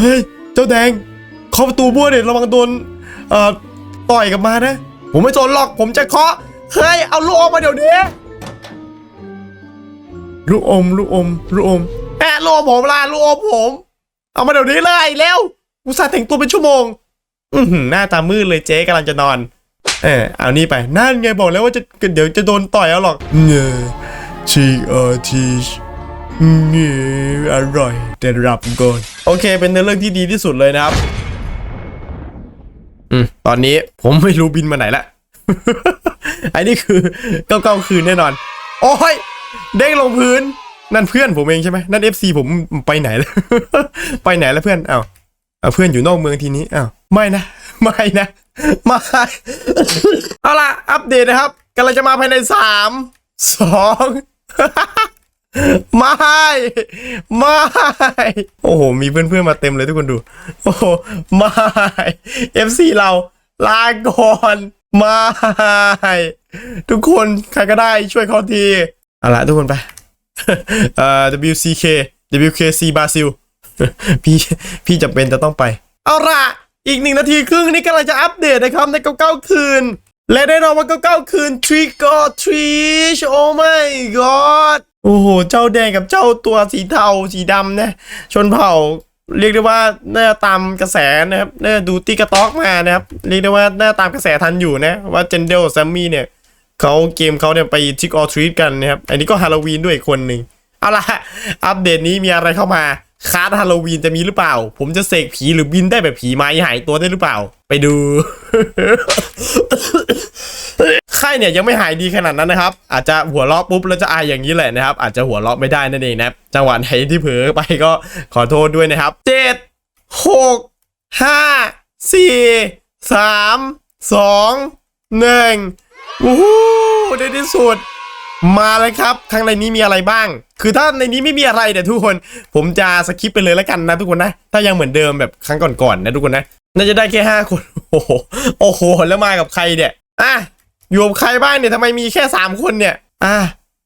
เฮ้ย เจ้าแดงเคาะประตูบ้วนเนี่ยระวังโดนเอ่อต่อยกลับมานะ ผมไม่สนหรอก ผมจะเคาะ เฮ้ย เอาลูกอมมาเดี๋ยวนี้ ลูกอม ลูกอม ลูกอมแอะลูกอมผมล่ะลูกอมผม เอามาเดี๋ยวนี้เลยเร็วอุตส่าห์แต่งตัวเป็นชั่วโมง อือหือหน้าตามืดเลยเจ๊กำลังจะนอน เออเอานี่ไป นั่นไงบอกแล้วว่าจะเดี๋ยวจะโดนต่อยเอาหรอกเนี่ยชีเออที นี่อร่อยแต่รับก่อนโอเค เป็นเนื้อเรื่องที่ดีที่สุดเลยนะครับ อืม ตอนนี้ผมไม่รู้บินมาไหนละ อันนี้คือเก้าเก้าคืนแน่นอน โอ้ย เด้งลงพื้น นั่นเพื่อนผมเองใช่ไหมนั่น FC ผมไปไหนแล้ว ไปไหนแล้วเพื่อนอ้าวเอาเพื่อนอยู่นอกเมืองทีนี้อ้าวไม่นะ ไม่นะไม่เอาล่ะ อัปเดตนะครับกำลังจะมาภายในสามสอง ไม่ ไม่ โอ้โห มีเพื่อนๆมาเต็มเลยทุกคนดู โอ้โห ไม่ FC เรา ลาก่อน ไม่ ทุกคนใครก็ได้ช่วยเขาทีเอาละทุกคนไปเอ่อ WCK WKC บราซิล พี่พี่จะเป็นจะต้องไป เอาละอีกหนึ่งนาทีครึ่งนี้กำลังจะอัปเดตนะครับในเก้าคืน และแน่นอนว่าเก้าคืน Trick or Treat โอ้ my god โอ้โห เจ้าแดงกับเจ้าตัวสีเทาสีดำนะชนเผ่าเรียกได้ว่าน่าตามกระแสนะครับน่าดูตีกระต๊อกมานะครับเรียกได้ว่าน่าตามกระแสทันอยู่นะว่าเจนเดลแซมมี่เนี่ยเขาเกมเขาเนี่ยไปทิกออทรีตกันนะครับอันนี้ก็ฮาโลวีนด้วยคนหนึ่งเอาล่ะอัปเดตนี้มีอะไรเข้ามา คาร์ดฮาโลวีนจะมีหรือเปล่า ผมจะเสกผีหรือบินได้แบบผีไม้หายตัวได้หรือเปล่า ไปดูไข้เนี่ยยังไม่หายดีขนาดนั้นนะครับ อาจจะหัวเราะปุ๊บแล้วจะอายอย่างนี้แหละนะครับ อาจจะหัวเราะไม่ได้นั่นเองนะครับจังหวะไหนที่เผลอไปก็ขอโทษด้วยนะครับเจ็ดหกห้าสี่สามสองหนึ่งวู้ฮู้ในที่สุด มาเลยครับข้างในนี้มีอะไรบ้าง คือถ้าในนี้ไม่มีอะไรเนี่ยวทุกคน ผมจะสคิปไปเลยแล้วกันนะทุกคนนะ ถ้ายังเหมือนเดิมแบบครั้งก่อนๆนะทุกคนนะ น่าจะได้แค่ห้าคน โอ้โห โอ้โห แล้วมากับใครเนี่ย อะ อยู่กับใครบ้างเนี่ยทำไมมีแค่สามคนเนี่ย อะ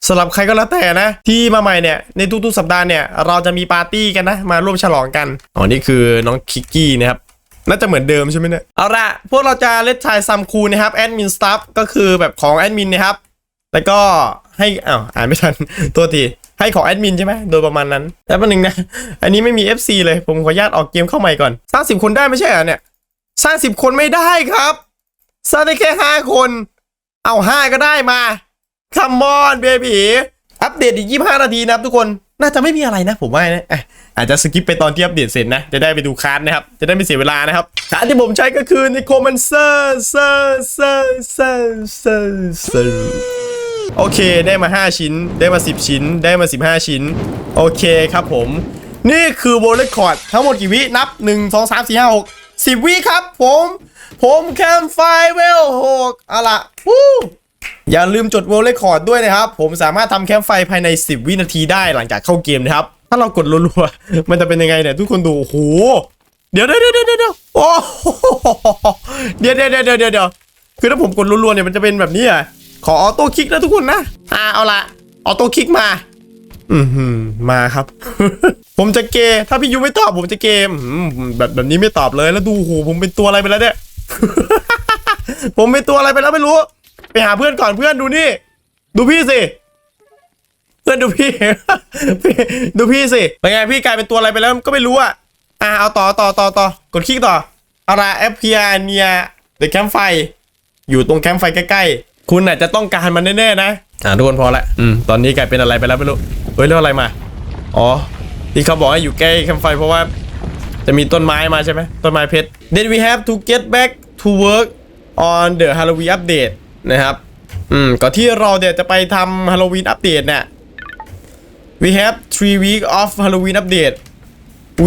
สำหรับใครก็แล้วแต่นะ ที่มาใหม่เนี่ยในทุกๆสัปดาห์เนี่ยเราจะมีปาร์ตี้กันนะ มาร่วมฉลองกัน อ๋อ นี่คือน้องคิกกี้นะครับน่าจะเหมือนเดิมใช่ไหมเนี่ย เอาละพวกเราจะเล่นชายซัมคูนะครับแอดมินสตาฟก็คือแบบของแอดมินนะครับ แล้วก็ให้อ้าวอ่านไม่ทันตัวทีให้ของแอดมินใช่ไหมโดยประมาณนั้นแต่ประหนึ่งนะ อันนี้ไม่มี FC เลยผมขออนุญาตออกเกมเข้าใหม่ก่อนสร้างสิบคนได้ไม่ใช่เหรอเนี่ยสร้างสิบคนไม่ได้ครับสร้างได้แค่ห้าคน เอาห้าก็ได้มาคัมมอนเบบีอัปเดตอีกยี่ห้านาทีนะครับทุกคนน่าจะไม่มีอะไรนะผมว่านะอาจจะสกิปไปตอนที่อัปเดตเสร็จนะ จะได้ไปดูคาร์ดนะครับ จะได้ไม่เสียเวลานะครับคาร์ดที่ผมใช้ก็คือในโคมันเซอร์เซอร์เซอร์เซอร์เซอร์เซอร์ โอเคได้มา 5 ชิ้น ได้มา 10 ชิ้น ได้มา 15 ชิ้น โอเคครับผม นี่คือโวลเลคอร์ดทั้งหมดกี่วิ นับ 1 2 3 4 5 6 10 วิครับผม ผมแคมไฟเวล6เอาล่ะวู้อย่าลืมจดโวลเลคอร์ดด้วยนะครับ ผมสามารถทำแคมไฟภายใน 10 วินาทีได้หลังจากเข้าเกมนะครับ ถ้าเรากดรัวๆ มันจะเป็นยังไงเนี่ย ทุกคนดู โอ้โห เดี๋ยวเดี๋ยวเดี๋ยวเดี๋ยวเดี๋ยวโอ้โหเดี๋ยวเดี๋ยวเดี๋ยวเดี๋ยวเดี๋ยวคือถ้าผมกดรัวๆเนี่ยมันจะเป็นแบบนี้อะ ขอออโต้คลิกนะทุกคนนะอ่าเอาละออโต้คลิกมา อืมมาครับ ผมจะเกถ้าพี่ยูไม่ตอบผมจะเกมแบบแบบนี้ไม่ตอบเลยแล้วดูโหผมเป็นตัวอะไรไปแล้วเนี่ยผมเป็นตัวอะไรไปแล้วไม่รู้ ไปหาเพื่อนก่อนเพื่อนดูนี่ ดูพี่สิเพื่อนดูพี่ดูพี่สิเป็นไงพี่กลายเป็นตัวอะไรไปแล้วก็ไม่รู้อะอ่าเอาต่อต่อต่อต่อกดคลิกต่ออาละแอปเพียเนียเดอะแคมป์ไฟอยู่ตรงแคมป์ไฟใกล้ๆ คุณอาจจะต้องการมันแน่ๆนะ อ่าทุกคนพอละอืมตอนนี้กลายเป็นอะไรไปแล้วไม่รู้เฮ้ยเรื่องอะไรมา อ๋อ ที่เขาบอกให้อยู่ใกล้แคมป์ไฟเพราะว่า จะมีต้นไม้มาใช่ไหมต้นไม้เพชร Then we have to get back to work on the Halloween update นะครับ อืมก่อนที่เราเดี๋ยวจะไปทำ Halloween update เนี่ย we have three week of Halloween update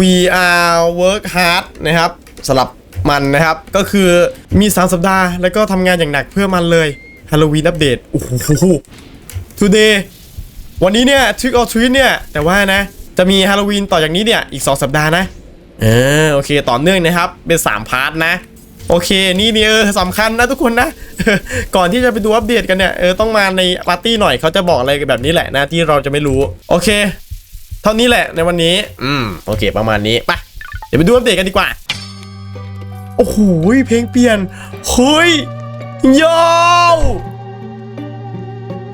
we are work hard นะครับสำหรับมันนะครับ ก็คือมี 3 สัปดาห์ แล้วก็ทำงานอย่างหนักเพื่อมันเลย Halloween update โอ้โห today วันนี้เนี่ย trick or treat เนี่ย แต่ว่านะ จะมี Halloween ต่อจากนี้เนี่ย อีก 2 สัปดาห์นะ เออ โอเค ต่อเนื่องนะครับ เป็น 3 พาร์ทนะ โอเค นี่เนี่เออสำคัญนะทุกคนนะ ก่อนที่จะไปดูอัปเดตกันเนี่ย เออ ต้องมาในปาร์ตี้หน่อยเขาจะบอกอะไรแบบนี้แหละนะที่เราจะไม่รู้ โอเค เท่านี้แหละในวันนี้ อืม โอเค ประมาณนี้ไปดี๋ยวไปดูอัปเดตกันดีกว่า โอ้โห เพลงเปลี่ยน เฮ้ย โย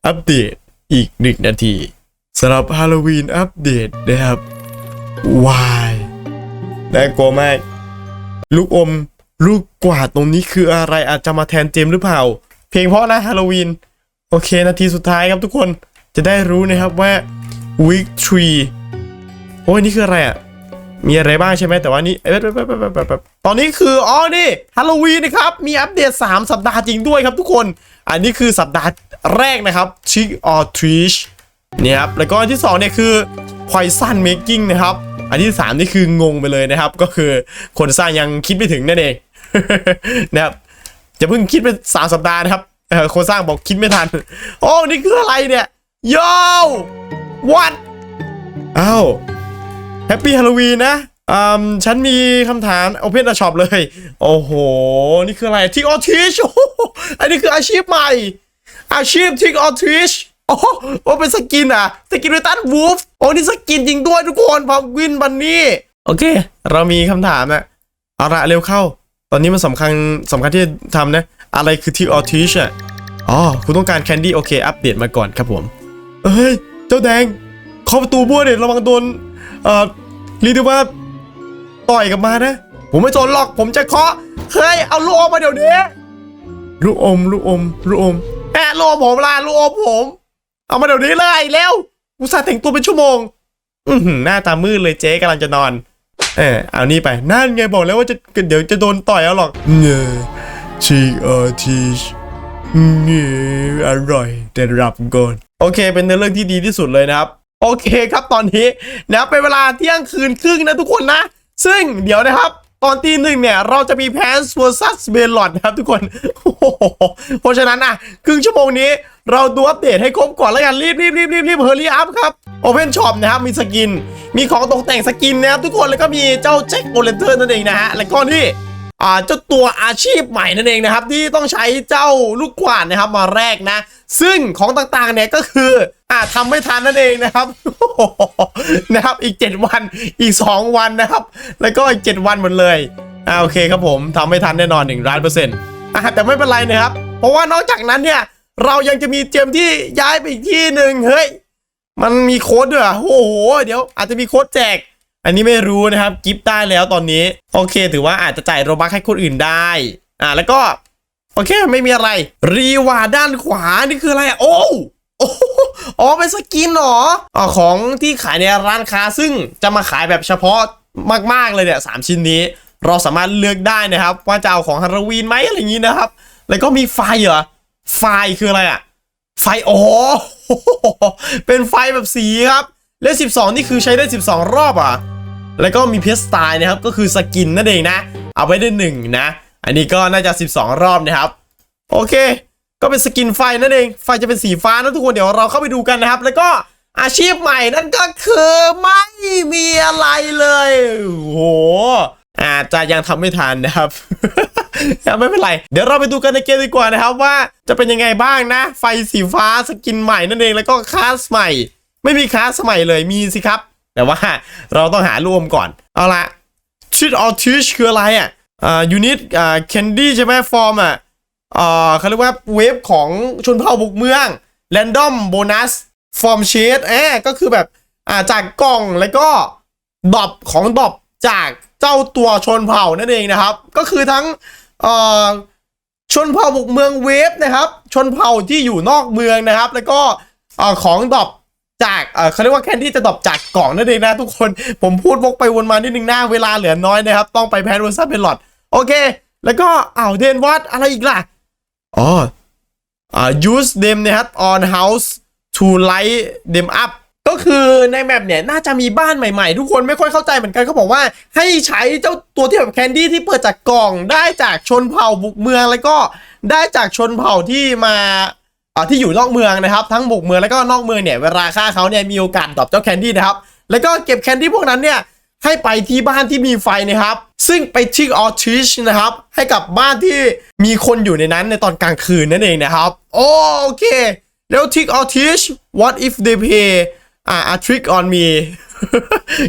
อัปเดตอีกหนึ่งนาทีสำหรับฮาโลวีนอัปเดตนะครับวายน่ากลัวมาก ลูกอม ลูกกวาดตรงนี้คืออะไรอาจจะมาแทนเจมหรือเปล่า เพลงเพราะนะฮาโลวีน โอเค นาทีสุดท้ายครับทุกคนจะได้รู้นะครับว่า week three โอ้ยนี่คืออะไรอะ มีอะไรบ้างใช่ไหมแต่ว่านี่เอ๊ะแป๊บแป๊บแป๊บแป๊บแป๊บแป๊บตอนนี้คืออ๋อนี่ฮาโลวีนนะครับมีอัปเดต 3 สัปดาห์จริงด้วยครับทุกคน อันนี้คือสัปดาห์แรกนะครับ Trick or Treat เนี่ยครับแล้วก็อันที่2เนี่ยคือ Poison Making นะครับอันที่ 3 นี่คืองงไปเลยนะครับ ก็คือคนสร้างยังคิดไม่ถึงนั่นเองนะครับจะเพิ่งคิดไปสามสัปดาห์นะครับคนสร้างบอกคิดไม่ทันโอ้นี่คืออะไรเนี่ยโย่ what อ้าว แฮปปี้ฮาโลวีนนะอืมฉันมีคำถาม Open the Shop เลย โอ้โห นี่คืออะไรทิกออทิชอันนี้คืออาชีพใหม่ อาชีพทิกออทิชโอ้โอเป็นสกินอะ สกินเวตันวูฟโอ้นี่สกินจริงด้วยทุกคนพอวินบันนี่ โอเค เรามีคำถามนะเอาละเร็วเข้า ตอนนี้มันสำคัญสำคัญที่จะทำนะ อะไรคือทิกออทิชอะอ๋อคุณต้องการแคนดี้โอเค อัปเดตมาก่อนครับผมเอ้ย เจ้าแดงเข้าประตูบ้วเด็ดระวังโดน เอ่อเรียกได้ว่าต่อยกลับมานะ ผมไม่สนหรอกผมจะเคาะเฮ้ยเอาลูกอมมาเดี๋ยวนี้ลูกอมลูกอมลูกอมแอะลูกอมผมล่ะลูกอมผม เอามาเดี๋ยวนี้เลยเร็วอุตส่าห์แต่งตัวเป็นชั่วโมง อือหือหน้าตามืดเลยเจ๊กำลังจะนอน เออเอานี่ไปนั่นไงบอกแล้วว่าจะเดี๋ยวจะโดนต่อยเอาหรอกเนอชีเออทีชเนออร่อยแต่รับก่อนโอเค เป็นเนื้อเรื่องที่ดีที่สุดเลยนะครับ โอเคครับตอนนี้นะเป็นเวลาเที่ยงคืนครึ่งนะทุกคนนะ ซึ่งเดี๋ยวนะครับ ตอนตีหนึ่งเนี่ย เราจะมีแพนส์ vs เบลลอดนะครับทุกคนเพราะฉะนั้นนะครึ่งชั่วโมงนี้เราดูอัปเดตให้ครบก่อนแล้วกันรีบรีบรีบรีบรีบเฮอร์รี่อัพครับ Open Shop นะครับมีสกิน มีของตกแต่งสกินนะครับทุกคนแล้วก็มีเจ้าแจ็คโอเลนเทอร์นั่นเองนะฮะแล้วก็นี่ อ่าเจ้าตัวอาชีพใหม่นั่นเองนะครับ ที่ต้องใช้เจ้าลูกกวาดนะครับมาแรกนะ ซึ่งของต่างๆเนี่ยก็คืออ่าทำไม่ทันนั่นเองนะครับนะครับอีก 7 วันอีก 2 วันนะครับ แล้วก็อีก 7 วันหมดเลยอ่าโอเคครับผมทำไม่ทันแน่นอน1ล้านเปอร์เซ็นต์อ่าแต่ไม่เป็นไรนะครับ เพราะว่านอกจากนั้นเนี่ยเรายังจะมีเจมที่ย้ายไปอีกที่หนึ่งเฮ้ยมันมีโค้ดด้วยโอ้โห เดี๋ยวอาจจะมีโค้ดแจก อันนี้ไม่รู้นะครับกิฟต์ได้แล้วตอนนี้ โอเค ถือว่าอาจจะจ่ายโรบัคให้คนอื่นได้ อ่าแล้วก็ โอเคไม่มีอะไร รีวาร์ด้านขวา นี่คืออะไร โอ้โอ้อ๋อเป็นสกินเหรออ๋อของที่ขายในร้านค้าซึ่งจะมาขายแบบเฉพาะมาก ๆ เลยเนี่ยสามชิ้นนี้ เราสามารถเลือกได้นะครับ ว่าจะเอาของฮาโลวีนไหมอะไรอย่างนี้นะครับ แล้วก็มีไฟเหรอไฟคืออะไรอะไฟโอ้เป็นไฟแบบสีครับ เลข12 นี่คือใช้ได้ 12 รอบอะ แล้วก็มีเพสไตล์นะครับ ก็คือสกินนั่นเองนะ เอาไว้ได้หนึ่งนะ อันนี้ก็น่าจะ 12 รอบนะครับ โอเค ก็เป็นสกินไฟนั่นเอง ไฟจะเป็นสีฟ้านะทุกคน เดี๋ยวเราเข้าไปดูกันนะครับ แล้วก็อาชีพใหม่นั่นก็คือไม่มีอะไรเลยโอ้โหอาจจะยังทำไม่ทันนะครับไม่เป็นไร เดี๋ยวเราไปดูกันในเกมดีกว่านะครับว่าจะเป็นยังไงบ้างนะ ไฟสีฟ้าสกินใหม่นั่นเอง แล้วก็คลาสใหม่ ไม่มีคลาสใหม่เลยมีสิครับ แต่ว่าเราต้องหารวมก่อน เอาละ treat or teach คืออะไรอะอ่า unit อ่า candy ใช่ไหม form อะอ่าเขาเรียกว่าเวฟของชนเผ่าบุกเมือง random bonus form shade เอ๊ก็คือแบบอ่าจากกล่องแล้วก็ดอปของดอปจากเจ้าตัวชนเผ่านั่นเองนะครับ ก็คือทั้งเอ่อชนเผ่าบุกเมืองเวฟนะครับ ชนเผ่าที่อยู่นอกเมืองนะครับ แล้วก็อ่อของดอป จากเออเขาเรียกว่าแคนดี้จะดรอปจากกล่องนั่นเองนะทุกคน ผมพูดวกไปวนมานิดนึงหน้าเวลาเหลือน้อยนะครับ ต้องไปแพนเวอร์ซันเป็นหลอดโอเค แล้วก็อ้าวเดนวัดอะไรอีกล่ะอ๋ออ่า use them นะครับ on house to light them up ก็คือในแมปเนี่ยน่าจะมีบ้านใหม่ๆ ทุกคนไม่ค่อยเข้าใจเหมือนกันเขาบอกว่าให้ใช้เจ้าตัวที่แบบแคนดี้ที่เปิดจากกล่องได้จากชนเผ่าบุกเมืองแล้วก็ได้จากชนเผ่าที่มา ที่อยู่นอกเมืองนะครับทั้งบุกเมืองแล้วก็นอกเมืองเนี่ยเวลาฆ่าเขาเนี่ยมีโอกาสดรอปเจ้าแคนดี้นะครับแล้วก็เก็บแคนดี้พวกนั้นเนี่ยให้ไปที่บ้านที่มีไฟนะครับ ซึ่งไปทิกออทิชนะครับ ให้กับบ้านที่มีคนอยู่ในนั้นในตอนกลางคืนนั่นเองนะครับโอเคแล้วทิกออทิช what if they pay อ่า a trick on me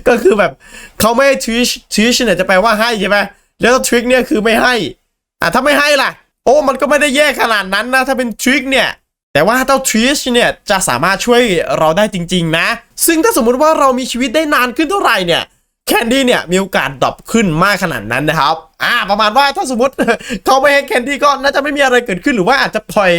ก็คือแบบเขาไม่ให้ teach teach เนี่ยจะแปลว่าให้ใช่ไหมแล้ว trick เนี่ยคือไม่ให้ อะถ้าไม่ให้ล่ะ โอ้มันก็ไม่ได้แย่ขนาดนั้นนะ ถ้าเป็น trick เนี่ย แต่ว่าเจ้า trick เนี่ยจะสามารถช่วยเราได้จริง ๆ นะ ซึ่งถ้าสมมุติว่าเรามีชีวิตได้นานขึ้นเท่าไหร่เนี่ยแคนดี้เนี่ยมีโอกาสดรอปขึ้นมากขนาดนั้นนะครับ อ่า ประมาณว่าถ้าสมมติเขาไม่ให้แคนดี้ก็น่าจะไม่มีอะไรเกิดขึ้นหรือว่าอาจจะปล่อย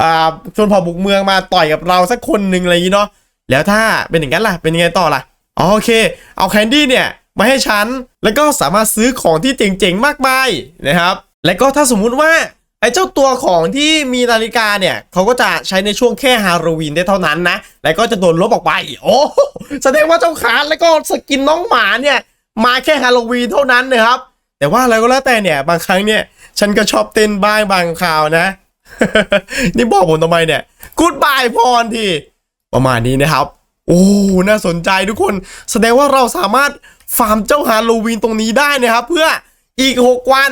อ่าชนเผ่าบุกเมืองมาต่อยกับเราสักคนหนึ่งอะไรอย่างนี้เนาะ แล้วถ้าเป็นอย่างนั้นล่ะ เป็นยังไงต่อล่ะ โอเค เอาแคนดี้เนี่ยมาให้ฉัน แล้วก็สามารถซื้อของที่เจ๋งๆมากมายนะครับ แล้วก็ถ้าสมมุติว่า ไอ้เจ้าตัวของที่มีนาฬิกาเนี่ยเขาก็จะใช้ในช่วงแค่ฮาโลวีนได้เท่านั้นนะ แล้วก็จะโดนลบออกไป โอ้แสดงว่าเจ้าขาดแล้วก็สกินน้องหมาเนี่ยมาแค่ฮาโลวีนเท่านั้นนะครับ แต่ว่าอะไรก็แล้วแต่เนี่ยบางครั้งเนี่ยฉันก็ชอบเต้นบ้างบางคราวนะ นี่บอกผมทำไมเนี่ยกูดบายพรทีประมาณนี้นะครับ โอ้น่าสนใจทุกคน แสดงว่าเราสามารถฟาร์มเจ้าฮาโลวีนตรงนี้ได้นะครับ เพื่ออีก 6 วัน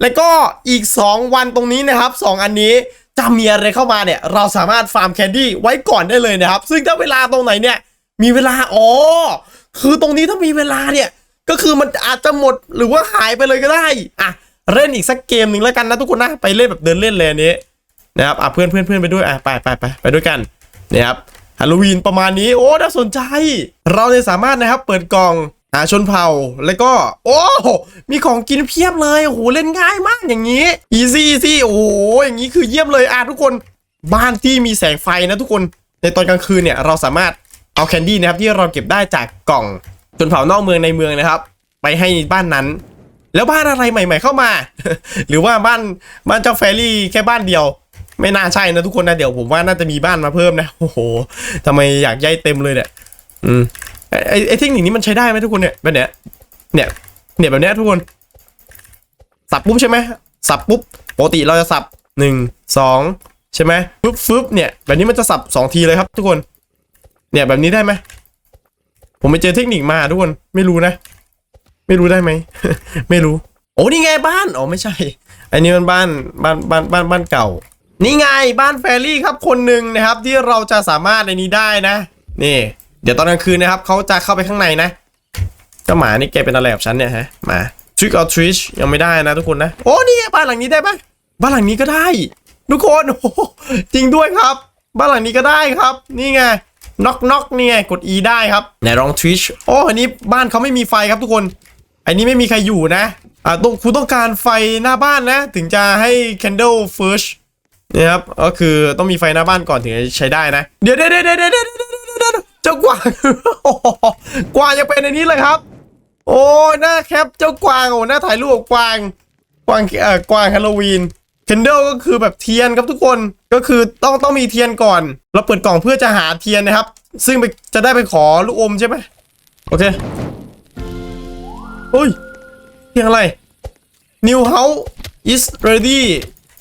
แล้วก็อีก 2 วันตรงนี้นะครับ 2 อันนี้จะมีอะไรเข้ามาเนี่ย เราสามารถฟาร์มแคนดี้ไว้ก่อนได้เลยนะครับ ซึ่งถ้าเวลาตรงไหนเนี่ย มีเวลาอ๋อคือตรงนี้ถ้ามีเวลาเนี่ย ก็คือมันอาจจะหมดหรือว่าหายไปเลยก็ได้อะเล่นอีกสักเกมหนึ่งแล้วกันนะทุกคนนะไปเล่นแบบเดินเล่นเลยอันนี้นะครับอะเพื่อนเพื่อนเพื่อนไปด้วยอะไปไปไปไปด้วยกันนะครับฮาโลวีนประมาณนี้โอ้น่าสนใจ เราเนี่ยสามารถนะครับเปิดกล่อง หาชนเผ่าแล้วก็ โอ้มีของกินเพียบเลยโอ้โหเล่นง่ายมากอย่างนี้อีซี่ซี่โอ้โหอย่างนี้คือเยี่ยมเลยอะทุกคนบ้านที่มีแสงไฟนะทุกคนในตอนกลางคืนเนี่ยเราสามารถเอาแคนดี้นะครับที่เราเก็บได้จากกล่องชนเผ่านอกเมืองในเมืองนะครับ ไปให้บ้านนั้น แล้วบ้านอะไรใหม่ ๆ เข้ามา หรือว่าบ้านบ้านเจ้าแฟรี่แค่บ้านเดียว ไม่น่าใช่นะทุกคนนะเดี๋ยวผมว่าน่าจะมีบ้านมาเพิ่มนะโอ้โหทำไมอยากย้ายเต็มเลยเนี่ยอืม ไอไอ้เทคนิคนี้มันใช้ได้ไหมทุกคนเนี่ยแบบเนี้ยเนี่ยเนี่ยแบบเนี้ยทุกคนสับปุ๊บใช่ไหมสับปุ๊บปกติเราจะสับหนึ่งสองใช่ไหมปุ๊บฟึบเนี่ยแบบนี้มันจะสับสองทีเลยครับ ทุกคน เนี่ยแบบนี้ได้ไหมผมไปเจอเทคนิคมาทุกคนไม่รู้นะ ไม่รู้ได้ไหมไม่รู้ โอ้นี่ไงบ้านอ๋อไม่ใช่ อันนี้มันบ้านบ้านบ้านบ้านบ้านเก่า นี่ไงบ้านแฟรี่ครับคนหนึ่งนะครับ ที่เราจะสามารถในนี้ได้นะ นี่ เดี๋ยวตอนกลางคืนนะครับเขาจะเข้าไปข้างในนะเจ้าหมานี่แกเป็นอะไรกับฉันเนี่ยฮะหมา trick or treat ยังไม่ได้นะทุกคนนะ โอ้นี่ไงบ้านหลังนี้ได้ปะบ้านหลังนี้ก็ได้ ทุกคนโอ้โหจริงด้วยครับ บ้านหลังนี้ก็ได้ครับ นี่ไงน็อกน็อกนี่ไงกด E ได้ครับไหนลอง twitch โอ้อันนี้บ้านเขาไม่มีไฟครับทุกคน อันนี้ไม่มีใครอยู่นะอ่าต้องคุณต้องการไฟหน้าบ้านนะ ถึงจะให้ candle first นะครับก็คือต้องมีไฟหน้าบ้านก่อนถึงจะใช้ได้นะ เดี๋ยวเดี๋ยวเดี๋ยวเดี๋ยว เจ้ากวาง กวางยังเป็นในนี้เลยครับ โอ้หน้าแคปเจ้ากวางโอ้หน้าถ่ายรูปกวาง กวางเอ่อกวางฮาโลวีน candle ก็คือแบบเทียนครับทุกคนก็คือต้องต้องมีเทียนก่อน เราเปิดกล่องเพื่อจะหาเทียนนะครับ ซึ่งไปจะได้ไปขอลูกอมใช่ไหมโอเคเฮ้ยเพียงอะไร New house is ready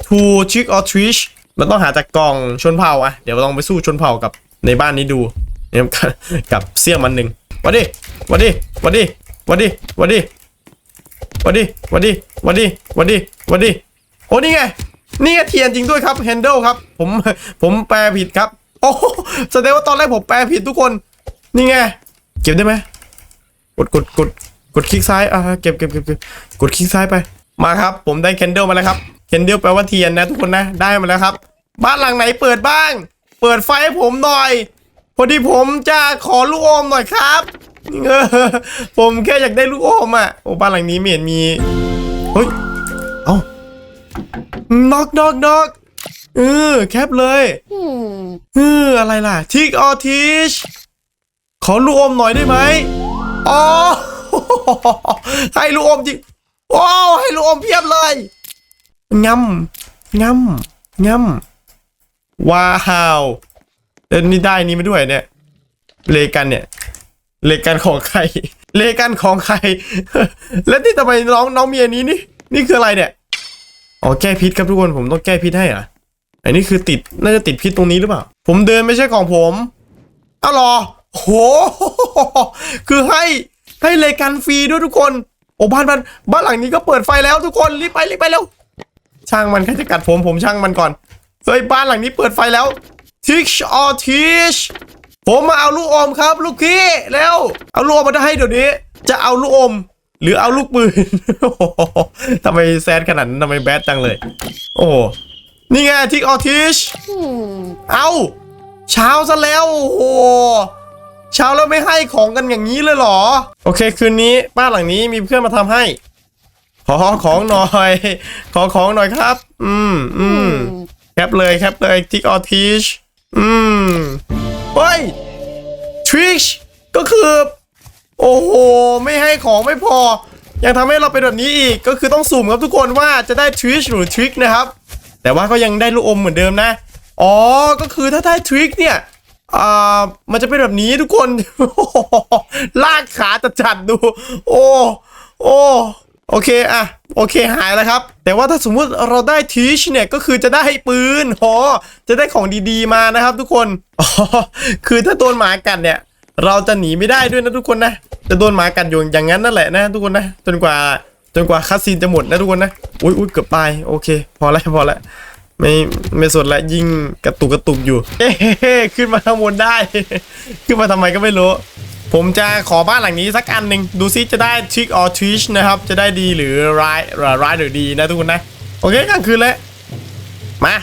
to trick or treat มันต้องหาจากกล่องชนเผ่าอะเดี๋ยวเราลองไปสู้ชนเผ่ากับในบ้านนี้ดู เนี่ยกับเสี่ยงมันหนึ่งวัดดีวัดดีวัดดีวัดดีวัดดีวัดดีวัดดีวัดดีวัดดีวัดดีโอ้นี่ไงนี่ไงเทียนจริงด้วยครับ handle ครับ ผมผมแปลผิดครับ โอ้โหแสดงว่าตอนแรกผมแปลผิดทุกคน นี่ไงเก็บได้ไหมกดกดกดกดคลิกซ้ายอ่าเก็บเก็บเก็บเก็บกดคลิกซ้ายไป มาครับ ผมได้แคนเดลมาแล้วครับแคนเดลแปลว่าเทียนนะทุกคนนะได้มาแล้วครับ บ้านหลังไหนเปิดบ้าง เปิดไฟให้ผมหน่อย พอดีผมจะขอลูกอมหน่อยครับเออผมแค่อยากได้ลูกอมอะโอ้บ้านหลังนี้ไม่เห็นมีเฮ้ยเอ้าน็อกน็อกน็อกเออแคปเลยเอออะไรล่ะทิกออทิชขอลูกอมหน่อยได้ไหมอ๋อให้ลูกอมจริงโอ้ให้ลูกอมเพียบเลยงำงำงำว้าว เดี๋ยวนี่ได้นี่มาด้วยเนี่ย เลกันเนี่ย เลกันของใคร เลกันของใคร แล้วที่ทำไมน้องน้องเมียนี้นี่ นี่คืออะไรเนี่ย อ๋อแก้พิษครับทุกคนผมต้องแก้พิษให้อะอันนี้คือติดน่าจะติดพิษตรงนี้หรือเปล่า ผมเดินไม่ใช่ของผมอ้าวหรอโห คือให้ให้เลกันฟรีด้วยทุกคน โอ้บ้านบ้านบ้านหลังนี้ก็เปิดไฟแล้วทุกคนรีบไปรีบไปเร็วช่างมันแค่จะกัดผมผมช่างมันก่อนเฮ้ยบ้านหลังนี้เปิดไฟแล้ว teach or teach ผมมาเอาลูกอมครับ ลูกพี่แล้วเอาลูกอมมาให้เดี๋ยวนี้ จะเอาลูกอม หรือเอาลูกปืนทำไมแซดขนาดนั้นทำไมแบดจังเลย โอ้นี่ไงทิกออทิชเอาเช้าซะแล้วโอ้โหเช้าแล้วไม่ให้ของกันอย่างนี้เลยเหรอ โอเคคืนนี้บ้านหลังนี้มีเพื่อนมาทำให้ ขอของหน่อย ขอของหน่อยครับ อืมอืมแคปเลยแคปเลยทิกออทิช อืมเฮ้ยทริชก็คือ โอ้โห ไม่ให้ของไม่พอ ยังทำให้เราเป็นแบบนี้อีก ก็คือต้องสุ่มครับทุกคนว่าจะได้ทริชหรือทริกนะครับ แต่ว่าก็ยังได้ลูกอมเหมือนเดิมนะ อ๋อ ก็คือถ้าได้ทริกเนี่ยอ่ามันจะเป็นแบบนี้ทุกคน ลากขาจะจัดดู โอ้ โอ้ โอเคอะโอเคหายแล้วครับ แต่ว่าถ้าสมมุติเราได้ทีชเนี่ยก็คือจะได้ปืนโหจะได้ของดีๆมานะครับทุกคนอ๋อคือถ้าโดนหมากัดเนี่ย เราจะหนีไม่ได้ด้วยนะทุกคนนะ จะโดนหมากัดอยู่อย่างนั้นนั่นแหละนะทุกคนนะ จนกว่าจนกว่าคัสซีนจะหมดนะทุกคนนะอุ้ยอุ้ยเกือบตายโอเค พอแล้วพอแล้วไม่ไม่สนละยิ่งกระตุกกระตุกอยู่เอ๊ะขึ้นมาข้างบนได้ ขึ้นมาทำไมก็ไม่รู้ ผมจะขอบ้านหลังนี้สักอันหนึ่งดูซิจะได้ทริกออทริชนะครับ จะได้ดีหรือร้ายร้ายหรือดีนะทุกคนนะ โอเคกลางคืนแล้วมา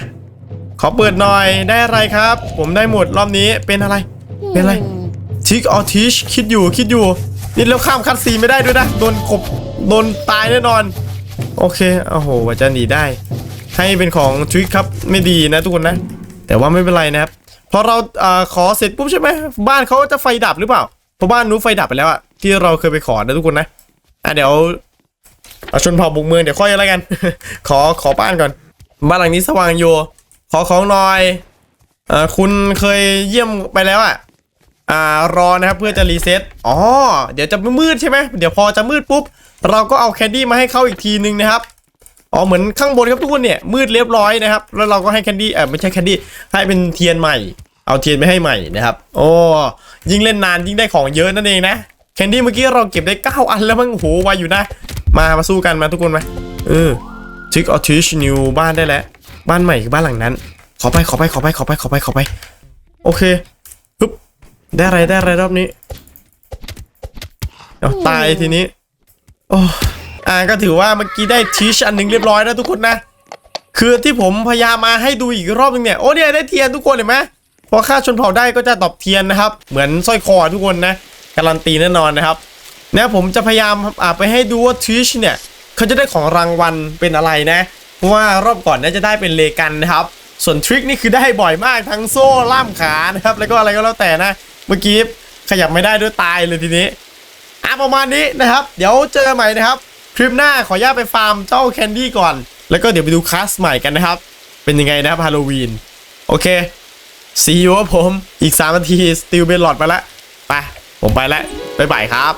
ขอเปิดหน่อยได้อะไรครับ ผมได้หมดรอบนี้เป็นอะไร เป็นอะไรทิกออทิชคิดอยู่คิดอยู่นี่แล้วข้ามคัดซีไม่ได้ด้วยนะโดนกบโดนตายแน่นอน โอเคโอ้โหว่าจะหนีได้ ให้เป็นของทริคครับไม่ดีนะทุกคนนะ แต่ว่าไม่เป็นไรนะครับพอเราอขอเสร็จปุ๊บใช่ไหมบ้านเขาจะไฟดับหรือเปล่า เพราะบ้านนู้นไฟดับไปแล้วอะที่เราเคยไปขอนะทุกคนนะอะเดี๋ยวอาชนเผ่าบุกเมืองเดี๋ยวค่อยอะไรกัน ขอขอบ้านก่อน บ้านหลังนี้สว่างอยู่ ขอของหน่อยเอ่อคุณเคยเยี่ยมไปแล้วอะอ่ารอนะครับเพื่อจะรีเซ็ตอ๋อเดี๋ยวจะมืดใช่ไหมเดี๋ยวพอจะมืดปุ๊บ เราก็เอาแคนดี้มาให้เขาอีกทีนึงนะครับอ๋อเหมือนข้างบนครับทุกคนเนี่ยมืดเรียบร้อยนะครับ แล้วเราก็ให้แคนดี้เออไม่ใช่แคนดี้ให้เป็นเทียนใหม่ เอาเทียนไปให้ใหม่นะครับ โอ้ ยิ่งเล่นนานยิ่งได้ของเยอะนั่นเองนะแคนดี้เมื่อกี้เราเก็บได้ 9 อันแล้วมั้งโหไวอยู่นะ มามาสู้กันมาทุกคนมาเออทิกออทิชนิวบ้านได้แล้ว บ้านใหม่คือบ้านหลังนั้น ขอไปขอไปขอไปขอไปขอไปขอไป โอเคปึ๊บได้อะไรได้อะไรรอบนี้เอาตายทีนี้โอ้อ่าก็ถือว่าเมื่อกี้ได้ทีชอันหนึ่งเรียบร้อยแล้วทุกคนนะ คือที่ผมพยายามมาให้ดูอีกรอบนึงเนี่ย โอ้เนี่ยได้เทียนทุกคนเห็นไหม พอค่าชนเผ่าได้ก็จะตอบเทียนนะครับ เหมือนสร้อยคอทุกคนนะการันตีแน่นอนนะครับเนี่ยผมจะพยายามอ่าไปให้ดูว่าทีชเนี่ยเขาจะได้ของรางวัลเป็นอะไรนะเพราะว่ารอบก่อนเนี่ยจะได้เป็นเลกันนะครับ ส่วนทริคนี่คือได้บ่อยมากทั้งโซ่ล่ามขานะครับ แล้วก็อะไรก็แล้วแต่นะ เมื่อกี้ขยับไม่ได้ด้วยตายเลยทีนี้อะประมาณนี้นะครับ เดี๋ยวเจอกันใหม่นะครับ คลิปหน้าขออนุญาตไปฟาร์มเจ้าแคนดี้ก่อน แล้วก็เดี๋ยวไปดูคลาสใหม่กันนะครับ เป็นยังไงนะครับฮาโลวีนโอเค ซีอูครับผม อีก 3 นาที สติลเบลลอดไปแล้วไป ผมไปแล้วบ๊ายบายครับ